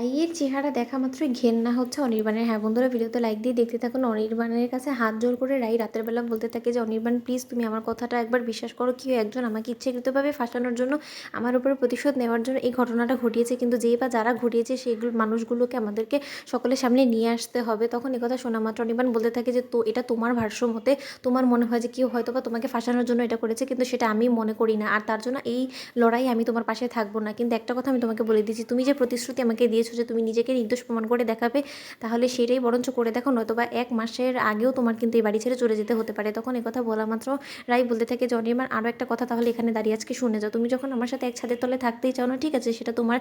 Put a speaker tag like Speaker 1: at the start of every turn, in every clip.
Speaker 1: রাইয়ের চেহারা দেখা মাত্রই ঘেন্না হচ্ছে অনির্বাণের। হ্যাঁ বন্ধুরা, ভিডিওতে লাইক দিয়ে দেখতে থাকুন। অনির্বাণের কাছে হাত জোর করে রাই রাতের বেলা বলতে থাকে যে, অনির্বাণ প্লিজ তুমি আমার কথাটা একবার বিশ্বাস করো কেউ একজন আমাকে ইচ্ছাকৃতভাবে ফাঁসানোর জন্য আমার উপরে প্রতিশোধ নেওয়ার জন্য এই ঘটনাটা ঘটিয়েছে। কিন্তু যেই বা যারা ঘটিয়েছে সেইগুলো মানুষগুলোকে আমাদেরকে সকলের সামনে নিয়ে আসতে হবে। তখন কথা শোনা মাত্র অনির্বাণ বলতে থাকে যে, তো এটা তোমার ভাষ্য মতে তোমার মনে হয় যে কেউ হয়তো বা তোমাকে ফাঁসানোর জন্য এটা করেছে, কিন্তু সেটা আমি মনে করি না। আর তার জন্য এই লড়াই আমি তোমার পাশে থাকব না। কিন্তু একটা কথা আমি তোমাকে বলে দিচ্ছি, তুমি যে প্রতিশ্রুতি আমাকে দিয়েছ যে তুমি নিজেকে নির্দোষ প্রমাণ করে দেখাবে, তাহলে সেটাই বরঞ্চ করে দেখো নয়তো বা এক মাসের আগেও তোমার কিন্তু এই বাড়ি ছেড়ে চলে যেতে হতে পারে। তখন কথা বলা মাত্র রাই বলতে থাকে যে, অনির্বাণ আরও একটা কথা তাহলে এখানে দাঁড়িয়ে আজকে শুনে যাও। তুমি যখন আমার সাথে এক ছাদের তলে থাকতেই চাও না, ঠিক আছে, সেটা তোমার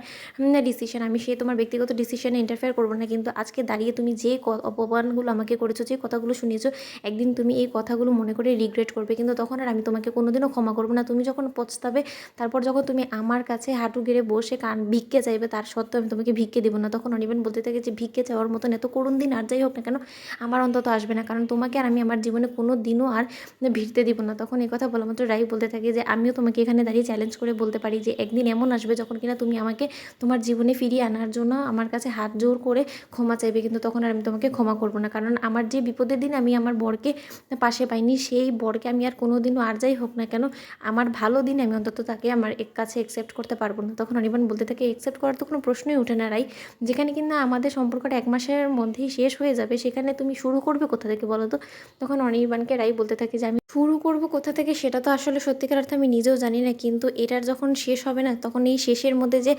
Speaker 1: ডিসিশন আমি সে তোমার ব্যক্তিগত ডিসিশনে ইন্টারফেয়ার করব না, কিন্তু আজকে দাঁড়িয়ে তুমি যে অপমানগুলো আমাকে করেছ, যে কথাগুলো শুনিয়েছো, একদিন তুমি এই কথাগুলো মনে করে রিগ্রেট করবে। কিন্তু তখন আর আমি তোমাকে কোনোদিনও ক্ষমা করব না। তুমি যখন পচতাবে তারপর যখন তুমি আমার কাছে হাঁটু গেড়ে বসে কান ভিক্ষে চাইবে তার সত্ত্বেও আমি তোমাকে ভিক্ষে দেবো না। তখন অনিবেন বলতে থাকে যে, ভিক্ষে চাওয়ার মতন এত করুণ দিন আর যাই হোক না কেন, আমার অন্তত আসবে না। কারণ তোমাকে আর আমি আমার জীবনে কোনো দিনও আর ভিড়তে দিব না। তখন কথা বলা মাত্র রাই বলতে থাকে যে, আমিও তোমাকে এখানে দাঁড়িয়ে চ্যালেঞ্জ করে বলতে পারি যে, একদিন এমন আসবে যখন কিনা তুমি আমাকে তোমার জীবনে ফিরিয়ে আনার জন্য আমার কাছে হাত জোর করে ক্ষমা চাইবে। কিন্তু তখন আর আমি তোমাকে ক্ষমা করব না। কারণ আমার যে বিপদের দিন আমি আমার বরকে পাশে পাইনি, সেই বরকে আমি আর কোনো দিনও আর যাই হোক না কেন, আমার ভালো দিন আমি অন্তত তাকে আমার এক কাছে অ্যাকসেপ্ট করতে পারব না। তখন অনিবান বলতে থাকে অ্যাকসেপ্ট করার তো কোনো প্রশ্নই ওঠে না রাই। যেখানে কিনা আমাদের সম্পর্কটা এক মাসের মধ্যেই শেষ হয়ে যাবে, সেখানে তুমি শুরু করবে কোথা থেকে বলো তো তখন অনির্বাণকে রাই বলতে থাকে যে, আমি শুরু করব কোথা থেকে? সেটা তো আসলে সত্যিকার অর্থে আমি নিজেও জানি না, কিন্তু এটার যখন শেষ হবে না, তখন এই শেষের মধ্যে যে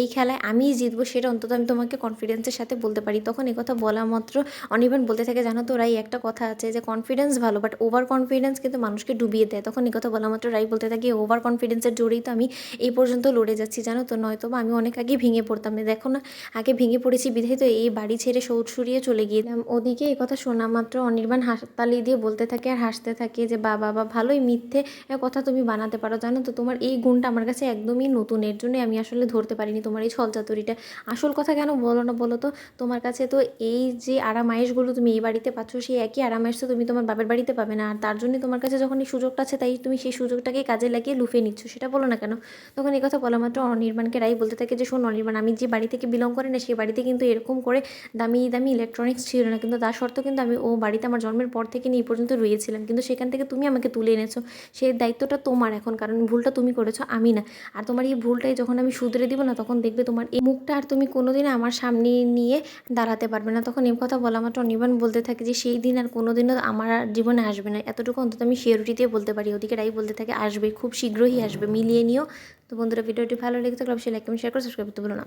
Speaker 1: এই খেলায় আমিই জিতবো, সেটা অন্তত আমি তোমাকে কনফিডেন্সের সাথে বলতে পারি। তখন কথা বলা মাত্র অনির্বাণ বলতে থাকে, জানো তো রাই, একটা কথা আছে যে কনফিডেন্স ভালো বাট ওভার কনফিডেন্স কিন্তু মানুষকে ডুবিয়ে দেয়। তখন কথা বলা মাত্র রাই বলতে থাকে ওভার কনফিডেন্সের জোরেই তো আমি এই পর্যন্ত লড়ে যাচ্ছি। জানো তো নয়তো বা আমি অনেক আগে ভেঙে পড়তাম। দেখো না আগে ভেঙে পড়েছি, বিধায় তো এই বাড়ি ছেড়ে সৌট সরিয়ে চলে গিয়েছিলাম ওদিকে এই কথা শোনা মাত্র অনির্বাণ হাসতালি দিয়ে বলতে থাকে আর হাসতে থাকে যে বা বাবা, ভালোই মিথ্যে কথা তুমি বানাতে পারো, জানো তো তোমার এই গুণটা আমার কাছে একদমই নতুন। এর জন্যই আমি আসলে ধরতে পারিনি তোমার এই ছলচাতুরিটা। আসল কথা কেন বলো না বলো তো? তোমার কাছে তো এই যে আরামায়েশগুলো তুমি এই বাড়িতে পাচ্ছ, সেই একই আরামায়েশ তো তুমি তোমার বাপের বাড়িতে পাবে না। আর তার জন্য তোমার কাছে যখন এই সুযোগটা আছে, তাই তুমি সেই সুযোগটাকে কাজে লাগিয়ে লুফে নিচ্ছ, সেটা বলো না কেন? তখন এই কথা বলা মাত্র অনির্বাণকে রাই বলতে থাকে যে, শোন অনির্বাণ, আমি যে বাড়ি থেকে বিলং করে না সেই বাড়িতে কিন্তু এরকম করে দামি দামি ইলেকট্রনিক্স ছিল না। কিন্তু তার সত্ত্বেও কিন্তু আমি ও বাড়িতে আমার জন্মের পর থেকে নিয়ে পর্যন্ত রয়েছিলাম। কিন্তু সেখান থেকে তুমি আমাকে তুলে এনেছো। সেই দায়িত্বটা তোমার এখন, কারণ ভুলটা তুমি করেছ, আমি না। আর তোমার এই ভুলটাই যখন আমি শুধরে দিব না, তখন দেখবে তোমার এই মুখটা আর তুমি কোনোদিন আমার সামনে নিয়ে দাঁড়াতে পারবে না। তখন এই কথা বলা মাত্র অনির্বাণ বলতে থাকে যে, সেই দিন আর কোনোদিনও আমার জীবনে আসবে না। এতটুকু অন্তত আমি শিওরিটি দিয়ে বলতে পারি। ওদিকে রাই বলতে থাকে, আসবে, খুব শীঘ্রই আসবে। মিলিয়ে নিও। তো বন্ধুরা, ভিডিওটি ভালো লেগে থাকলে অবশ্যই লাইক কমেন্ট শেয়ার করে সাবস্ক্রাইব করতে না।